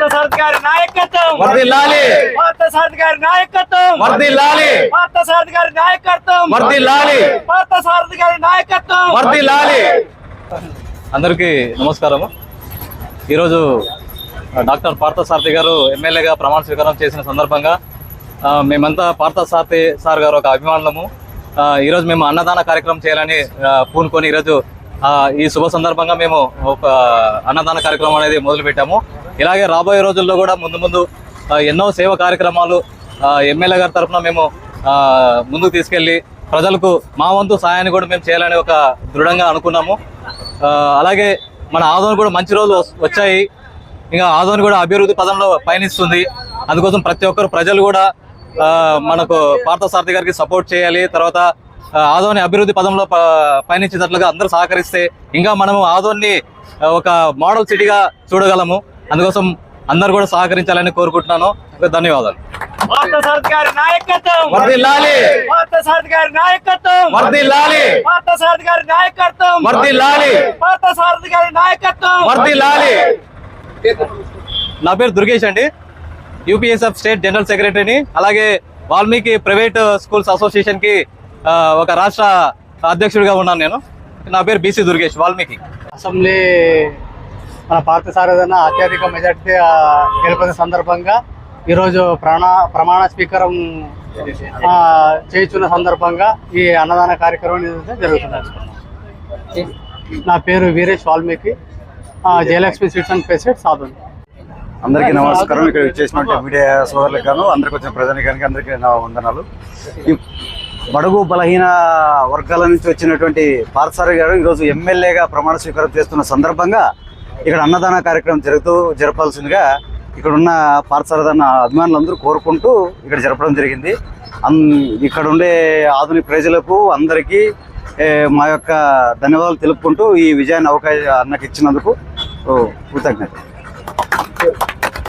పార్థసారథి గారి నాయకత్వం. వర్ధిల్లాలి. పార్థసారథి గారి నాయకత్వం. వర్ధిల్లాలి. పార్థసారథి గారి నాయకత్వం. వర్ధిల్లాలి. పార్థసారథి గారి నాయకత్వం. వర్ధిల్లాలి. అందరికీ నమస్కారము. ఈరోజు డాక్టర్ పార్థసారథి గారు ఎమ్మెల్యేగా ప్రమాణ స్వీకారం చేసిన సందర్భంగా మేమంతా పార్థసారథి సార్ గారు ఒక అభిమానులము. ఈరోజు మేము అన్నదాన కార్యక్రమం చేయాలని పూనుకొని ఈరోజు ఈ శుభ సందర్భంగా మేము ఒక అన్నదాన కార్యక్రమం అనేది మొదలుపెట్టాము. ఇలాగే రాబోయే రోజుల్లో కూడా ముందు ముందు ఎన్నో సేవ కార్యక్రమాలు ఎమ్మెల్యే గారి తరఫున మేము ముందుకు తీసుకెళ్ళి ప్రజలకు మా వంతు సహాయాన్ని కూడా మేము చేయాలని ఒక దృఢంగా అనుకున్నాము. అలాగే మన ఆదోని కూడా మంచి రోజులు వచ్చాయి. ఇంకా ఆదోని కూడా అభివృద్ధి పదంలో పయనిస్తుంది. అందుకోసం ప్రతి ఒక్కరు ప్రజలు కూడా మనకు పార్థసారథి గారికి సపోర్ట్ చేయాలి. తర్వాత ఆదోని అభివృద్ధి పదంలో పయనించేటట్లుగా అందరూ సహకరిస్తే ఇంకా మనము ఆదోన్ని ఒక మోడల్ సిటీగా చూడగలము. అందుకోసం అందరు కూడా సహకరించాలని కోరుకుంటున్నాను. ధన్యవాదాలు. నా పేరు దుర్గేష్ అండి. యూపీఎస్ఎఫ్ స్టేట్ జనరల్ సెక్రటరీని అలాగే వాల్మీకి ప్రైవేట్ స్కూల్స్ అసోసియేషన్కి ఒక రాష్ట్ర అధ్యక్షుడిగా ఉన్నాను నేను. నా పేరు బీసీ దుర్గేష్ వాల్మీకి. అసెంబ్లీ మన పార్థ సారథన అత్యధిక మెజార్టీ గెలుపొందిన సందర్భంగా ఈరోజు ప్రాణ ప్రమాణ స్వీకారం చేయించున్న సందర్భంగా ఈ అన్నదాన కార్యక్రమం నిర్వహించడం జరుగుతుంది. నా పేరు Veeresh Valmiki Jayalakshmi sweets and president సాధుని అందరికీ నమస్కారం. ఇక్కడ చేసినట్టు మీడియా సోదరులకు గాను అందరికి వచ్చిన ప్రజానికానికి అందరికీ నా వందనాలు. ఈ బడుగు బలహీన వర్గాల నుంచి వచ్చినటువంటి పార్థసారి గారు ఈరోజు ఎమ్మెల్యేగా ప్రమాణ స్వీకారం చేస్తున్న సందర్భంగా ఇక్కడ అన్నదాన కార్యక్రమం జరుగుతూ జరపాల్సిందిగా ఇక్కడ ఉన్న పార్థసారదన్న అభిమానులందరూ కోరుకుంటూ ఇక్కడ జరపడం జరిగింది. అన్ ఇక్కడ ఉండే ఆధునిక ప్రజలకు అందరికీ మా యొక్క ధన్యవాదాలు తెలుపుకుంటూ ఈ విజయాన్ని అవకాశం అన్నకి ఇచ్చినందుకు ఓ, కృతజ్ఞత